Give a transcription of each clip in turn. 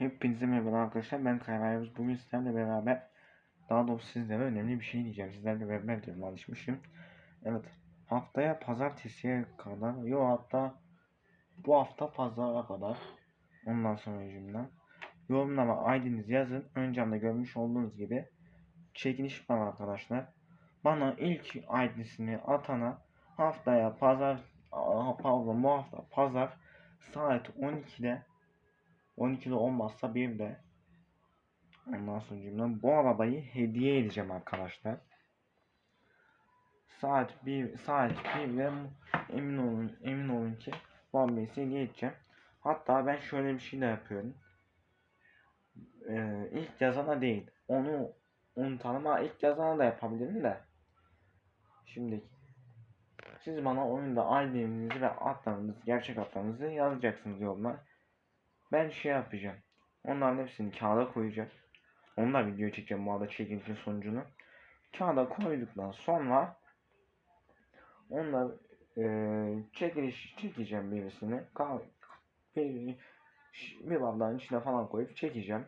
Hepinize merhaba arkadaşlar. Ben Kayrayavuz. Bugün sizlerle beraber daha doğrusu sizlere önemli bir şey diyeceğim. Sizlerle beraber diyorum alışmışım. Evet. Haftaya pazartesiye kadar yo hatta bu hafta pazara kadar ondan sonra cümle yorumlama ID'nizi yazın. Öncemde görmüş olduğunuz gibi çekiliş var arkadaşlar. Bana ilk ID'sini atana haftaya pazar pardon bu hafta pazar saat 12'de 12'de olmazsa 1'de ondan sonra cümle bu arabayı hediye edeceğim arkadaşlar. Saat 1 saat 1'de emin olun emin olun ki bu arabayı hediye edeceğim. Hatta ben şöyle bir şey de yapıyorum. Ee, ilk yazana değil. Onu unutalım ama ilk yazana da yapabilirim de. Şimdi siz bana oyunda ID'nizi ve adlarınızı, gerçek adlarınızı yazacaksınız yorumlar. Ben şey yapacağım. Onların hepsini kağıda koyacağım. Da video çekeceğim bu arada çekilişin sonucunu. Kağıda koyduktan sonra onları eee çekiliş çekeceğim birisini. Ka bir, bir bardağın içine falan koyup çekeceğim.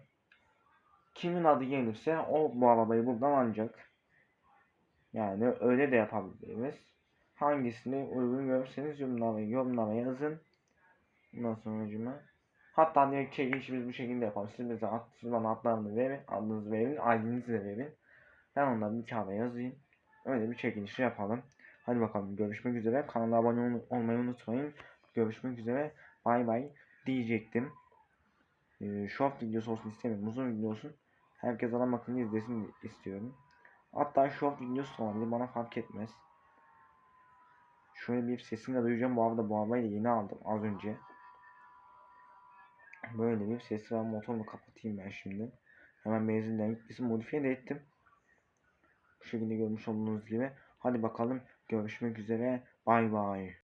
Kimin adı gelirse o bu arabayı buradan alacak. Yani öyle de yapabiliriz. Hangisini uygun görürseniz yorumlama, yorumlama yazın. Ondan sonra. Hatta direkt çekilişi biz bu şekilde yapalım. Siz bize at, siz bana adlarını verin, adınızı verin, ID'nizi de verin. Ben onları bir kağıda yazayım. Öyle bir çekilişi yapalım. Hadi bakalım görüşmek üzere. Kanala abone ol- olmayı unutmayın. Görüşmek üzere. Bay bay diyecektim. Ee, short videosu olsun istemiyorum. Uzun video olsun. Herkes adam akıllı izlesin istiyorum. Hatta short videosu olabilir. Bana fark etmez. Şöyle bir sesini de duyacağım. Bu arada bu arabayı da yeni aldım az önce. Böyle bir sesi var. Motorumu kapatayım ben şimdi. Hemen benzinden gitmesi modifiye de ettim. Bu şekilde görmüş olduğunuz gibi. Hadi bakalım görüşmek üzere. Bay bay.